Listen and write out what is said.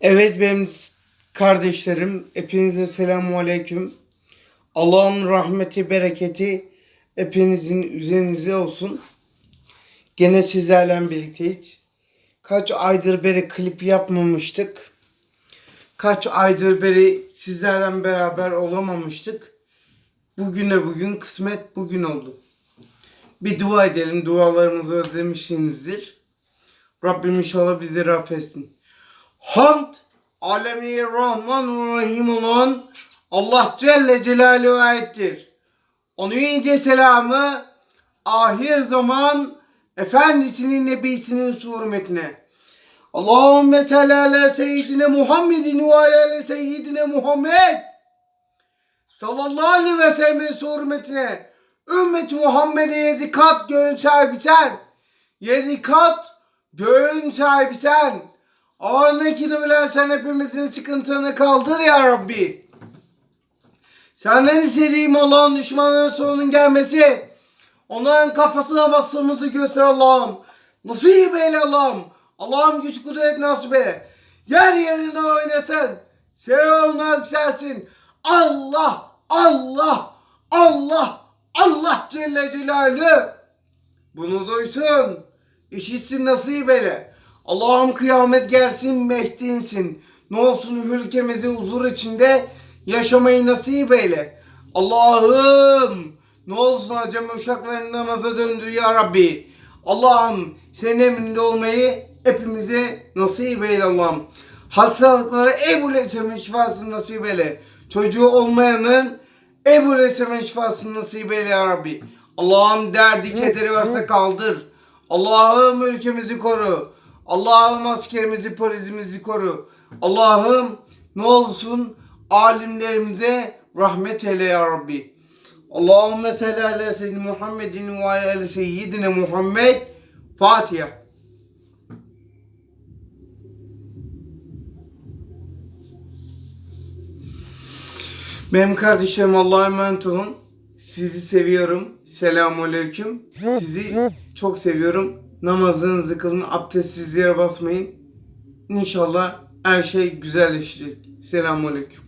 Evet benim kardeşlerim, hepinize selamun aleyküm. Allah'ın rahmeti, bereketi hepinizin üzerinize olsun. Gene sizlerle birlikteyiz. Kaç aydır beri klip yapmamıştık. Kaç aydır beri sizlerle beraber olamamıştık. Bugüne bugün kısmet bugün oldu. Bir dua edelim. Dualarımızı özlemişsinizdir. Rabbim inşallah bizleri affetsin. Hamd alemi Rahman Rahim olan Allah Celle Celaluhu aittir. Onun ince selamı ahir zaman Efendisinin Nebisinin hürmetine. Allahümme salli ala seyyidine Muhammedin ve ala seyyidine Muhammed sallallahu aleyhi ve sellem'in hürmetine ümmet Muhammed'e yedi kat göğün sahibi sen. Yedi kat göğün sahibi sen. Ağırlıkını bilen sen hepimizin sıkıntını kaldır ya Rabbi. Senden istediğim Allah'ın düşmanının sonunun gelmesi. Onların kafasına bastığımızı göster Allah'ım. Nasip eyle Allah'ım. Allah'ım güç kudret nasip eyle. Yer yerinden oynasın. Sevonlar yükselsin. Allah, Allah, Allah, Allah Celle Celaluhu. Bunu duysun. İşitsin nasip eyle. Allah'ım kıyamet gelsin Mehdi'nsin. Ne olsun ülkemizi huzur içinde yaşamayı nasip eyle. Allah'ım ne olsun acemi uşaklarını namaza döndür ya Rabbi. Allah'ım senin emrinde olmayı hepimize nasip eyle Allah'ım. Hastalıklara Ebu Lesem'in şifasını nasip eyle. Çocuğu olmayanın Ebu Lesem'in şifasını nasip eyle ya Rabbi. Allah'ım derdi kederi varsa kaldır. Allah'ım ülkemizi koru. Allah'ım askerimizi, polisimizi koru. Allah'ım ne olsun alimlerimize rahmet eyle ya Rabbi. Allahümme salli ala seyyidina Muhammedin ve ala seyyidina Muhammed. Fatiha. Benim kardeşlerim Allah'a emanet olun. Sizi seviyorum. Selamun aleyküm. Sizi çok seviyorum. Namazınızı kılın. Abdestsiz yere basmayın. İnşallah her şey güzelleşecek. Selamun aleyküm.